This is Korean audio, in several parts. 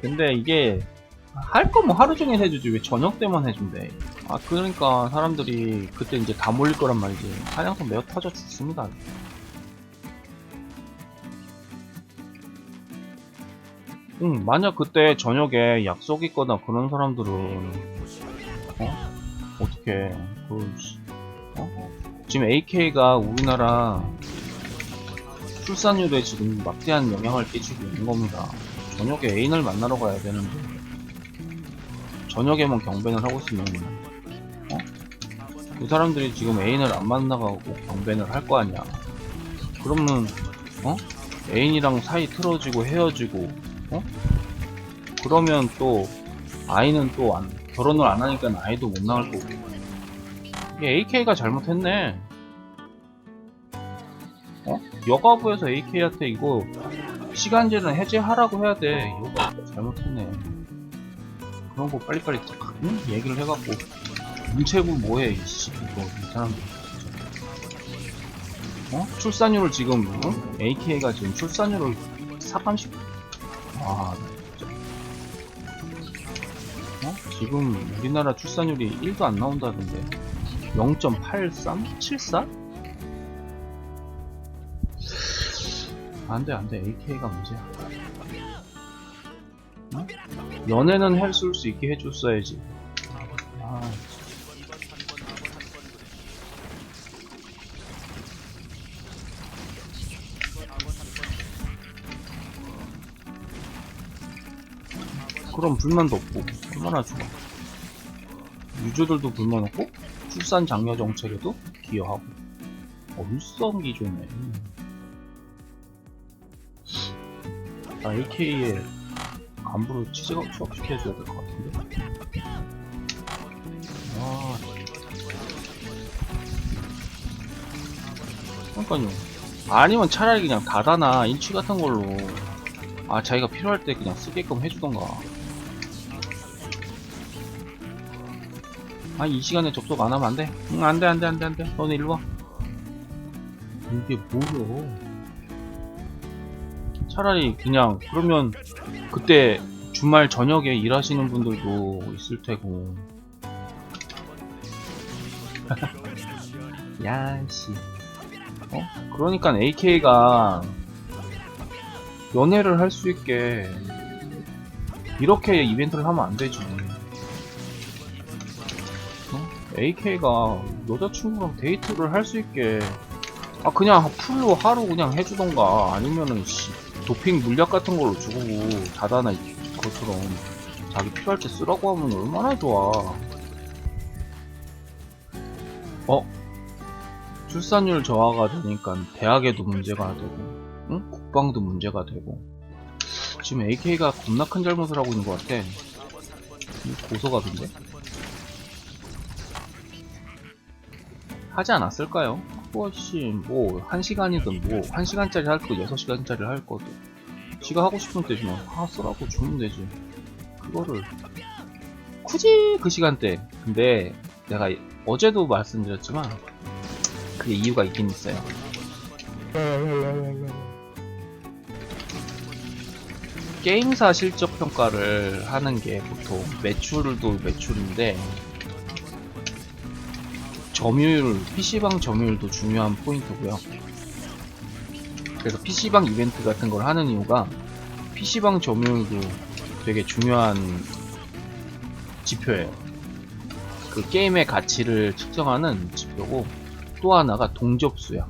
근데 이게 할거뭐 하루 종일 해주지. 왜 저녁 때만 해준대? 아 그러니까 사람들이 그때 이제 다 몰릴 거란 말이지. 사냥터 매어 터져 죽습니다. 응 만약 그때 저녁에 약속 있거나 그런 사람들은 어? 어떻게 그 씨, 어? 지금 AK가 우리나라 출산율에 지금 막대한 영향을 끼치고 있는 겁니다 저녁에 애인을 만나러 가야 되는데 저녁에만 경배를 하고 있으면 어? 그 사람들이 지금 애인을 안 만나가고 경배를 할 거 아니야 그러면 어? 애인이랑 사이 틀어지고 헤어지고 어? 그러면 또 아이는 또 안, 결혼을 안 하니까 아이도 못 나올 거고 이게 AK가 잘못했네 어? 여가부에서 AK한테 이거 시간제는 해제하라고 해야 돼. 이거 잘못했네. 그런 거 빨리빨리 딱, 응? 얘기를 해갖고. 문체부 뭐해, 이씨. 이거, 이 사람들. 어? 출산율을 지금, 어? AK가 지금 출산율을 40, 아, 나 진짜. 어? 지금 우리나라 출산율이 1도 안 나온다던데. 0.83? 74? 안돼 안돼. AK가 문제야. 어? 연애는 했을 수 있게 해줬어야지. 아, 그럼 불만도 없고 얼마나 좋아 유저들도 불만 없고 출산 장려 정책에도 기여하고. 얼성기 좋네 나 AK에 간부로 취직업 취업시켜줘야 될 것 같은데. 아. 그러니까요. 아니면 차라리 그냥 다다나 인치 같은 걸로 아 자기가 필요할 때 그냥 쓰게끔 해주던가. 아이 시간에 접속 안 하면 안 돼? 응 안돼 안돼 안돼 안돼 너네 일로 와. 이게 뭐야? 차라리 그냥 그러면 그때 주말 저녁에 일하시는 분들도 있을 테고 야씨 어? 그러니까 AK가 연애를 할 수 있게 이렇게 이벤트를 하면 안 되지 어? AK가 여자친구랑 데이트를 할 수 있게 아 그냥 풀로 하루 그냥 해주던가 아니면은 씨 도핑 물약 같은 걸로 주고 다다나 그것처럼 자기 필요할 때 쓰라고 하면 얼마나 좋아. 어? 출산율 저하가 되니까 대학에도 문제가 되고, 응? 국방도 문제가 되고. 지금 AK가 겁나 큰 잘못을 하고 있는 것 같아. 이 고소각인데? 하지 않았을까요? 그것이 뭐, 한 시간이든 뭐, 한 시간짜리 할 거, 여섯 시간짜리 할 거도. 지가 하고 싶은 때 그냥 하 쓰라고 주면 되지. 그거를 굳이 그 시간대. 근데 내가 어제도 말씀드렸지만 그게 이유가 있긴 있어요. 게임사 실적 평가를 하는 게 보통 매출도 매출인데 점유율, PC방 점유율도 중요한 포인트고요. 그래서 PC방 이벤트 같은 걸 하는 이유가 PC방 점유율도 되게 중요한 지표예요. 그 게임의 가치를 측정하는 지표고 또 하나가 동접수야.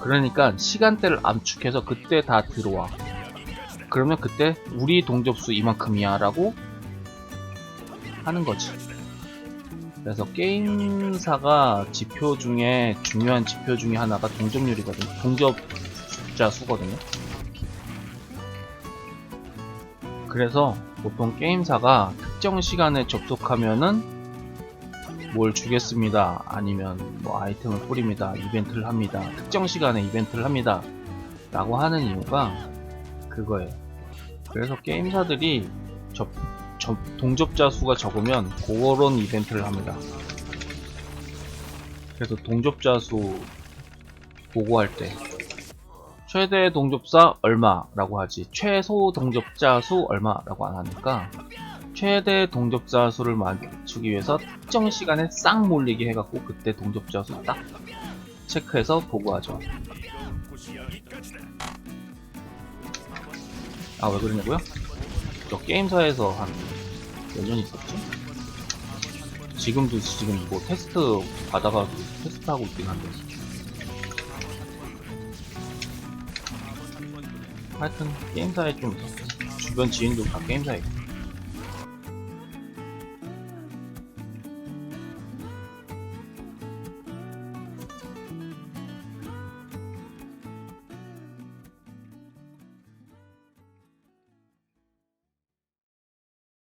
그러니까 시간대를 압축해서 그때 다 들어와. 그러면 그때 우리 동접수 이만큼이야 라고 하는 거지. 그래서 게임사가 지표 중에 중요한 지표 중에 하나가 동접률이거든요. 동접자 수거든요. 그래서 보통 게임사가 특정 시간에 접속하면은 뭘 주겠습니다. 아니면 뭐 아이템을 뿌립니다. 이벤트를 합니다. 특정 시간에 이벤트를 합니다. 라고 하는 이유가 그거예요. 그래서 게임사들이 접, 접, 동접자 수가 적으면 그런 이벤트를 합니다. 그래서 동접자 수 보고할 때 최대 동접자 얼마라고 하지 최소 동접자 수 얼마라고 안 하니까 최대 동접자 수를 맞추기 위해서 특정 시간에 싹 몰리게 해갖고 그때 동접자 수 딱 체크해서 보고하죠. 아 왜 그러냐고요? 저 게임사에서 한 몇년 있었지? 지금도 지금 뭐 테스트 받아가지고 테스트하고 있긴 한데 하여튼 게임사에 좀 주변 지인도 다 게임사에 있고